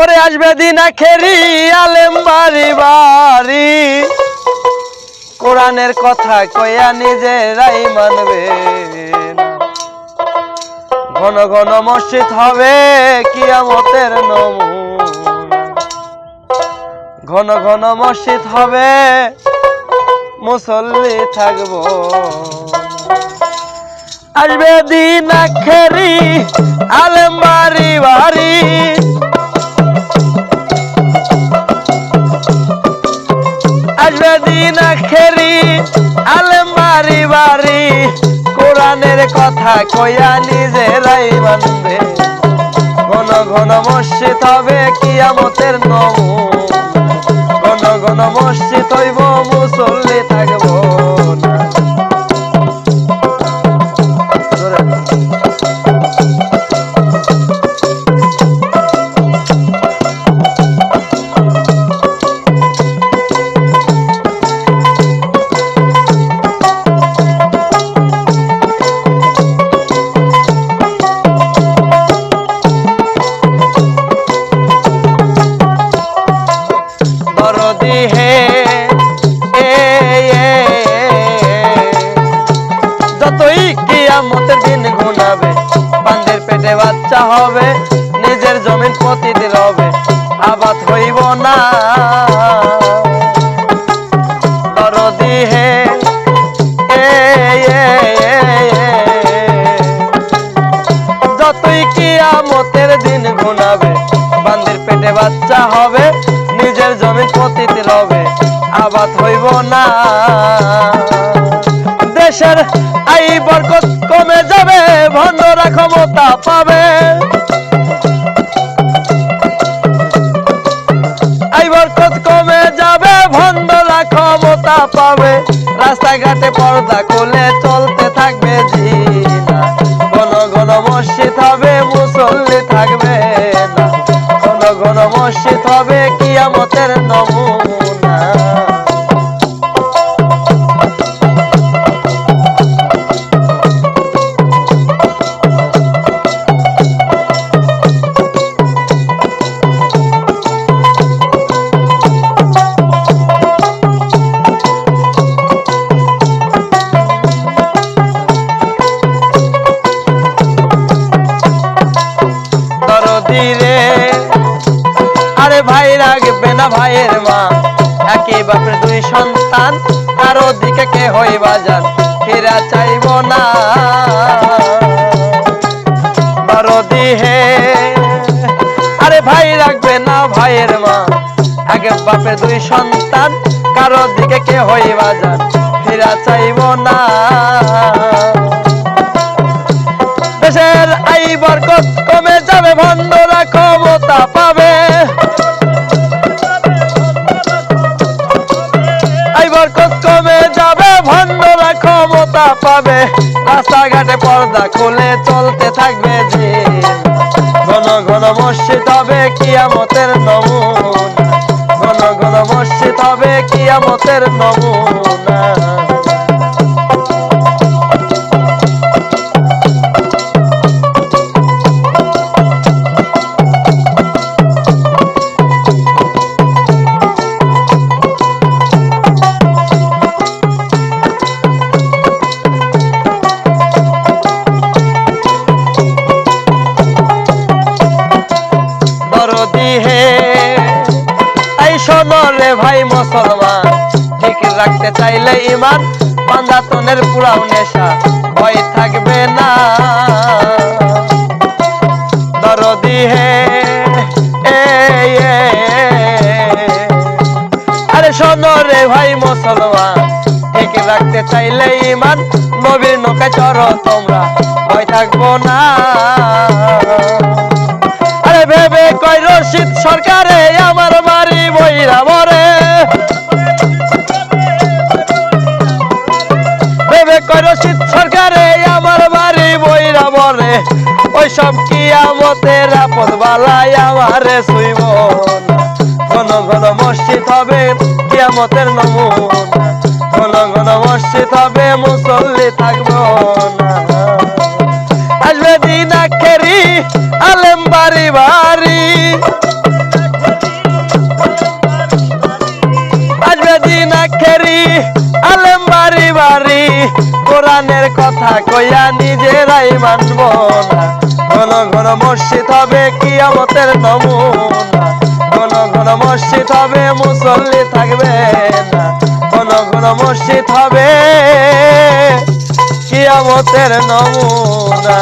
ওরে আসবে দিন খেরি আলেম বাড়ি বাড়ি। কোরআনের কথা কইয়া নিজেরাই মানবে ঘন ঘন মসজিদ হবে কিয়ামতের নমুনা। ঘন ঘন মসজিদ হবে, মুসল্লি থাকব আসবে দিন আখেরি আলেম বাড়ি বাড়ি। আসবে দিন আখেরি আলেম বাড়ি। কোরআনের কথা কয়া নিজেরাই মানবে ঘন ঘন মসজিদ হবে কিয়ামতের নম ঘন ঘন মসজিদ কিয়ামতের দিন গুনাবে। বান্দের পেটে বাচ্চা হবে, নিজের জমিন প্রতিদিন হবে আবাদ হইব না। দরদি হে যতই কিয়ামতের দিন গুনাবে, বান্দির পেটে বাচ্চা হবে, নিজের জমি পতিত রবে। আবাদ হইব না। দেশের আই বরকত কমে যাবে, ভণ্ডরা ক্ষমতা পাবে। আই বরকত কমে যাবে, ভণ্ডরা ক্ষমতা পাবে। রাস্তাঘাটে পর্দা খুলে চলতে থাকবে জিনা। ঘন ঘন মসজিদ হবে, মুসল্লি থাকবে না। ঘন ঘন মসজিদ হবে, কিয়ামতের নমুনা দরদি রে। আরে ভাই রাখবে না ভাইয়ের মা। একই বাপের দুই সন্তান, কারও দিকে কে হই বাজার ফেরা চাইব না। দরদি হে আরে ভাই রাখবে না ভাইয়ের মা। দুই সন্তান, কারও দিকে কে ফেরা চাইব না। দেশের কমে যাবে ভণ্ডরা পাবে। রাস্তাঘাটে পর্দা খুলে চলতে থাকবে যে। ঘন ঘন মসজিদ হবে কিয়ামতের নমুনা। ঘন ঘন মসজিদ হবে কিয়ামতের নমুনা। রে ভাই মুসলমান, ঠিক রাখতে চাইলে ইমান পাঞ্জাতনের পুরাও নেশা, ভয় থাকবে না। দরদি হে আরে শোনো রে ভাই মুসলমান, ঠিক রাখতে চাইলে ইমান নবীর নৌকা চড়ো তোমরা, ভয় থাকব না। করো শীত সরকারে, আমার বাড়ি বইরা বলে ওই সব কি আমতের আপদ বালাই আমারে শুইব ঘন ঘন মসজিদ হবে কিয়ামতের নমুন। ঘন ঘন মসজিদ হবে, মুসল্লি থাকব আসবে দিন আখেরি আলেম বাড়ি বাড়ি। আসবে দিন আখেরি আলেম কোরআনের কথা কইয়া নিজেরাই মানব না। ঘন ঘন মসজিদ হবে কিয়ামতের নমুনা। ঘন ঘন মসজিদ হবে মুসল্লি থাকবে ঘন ঘন মসজিদ হবে কিয়ামতের নমুনা।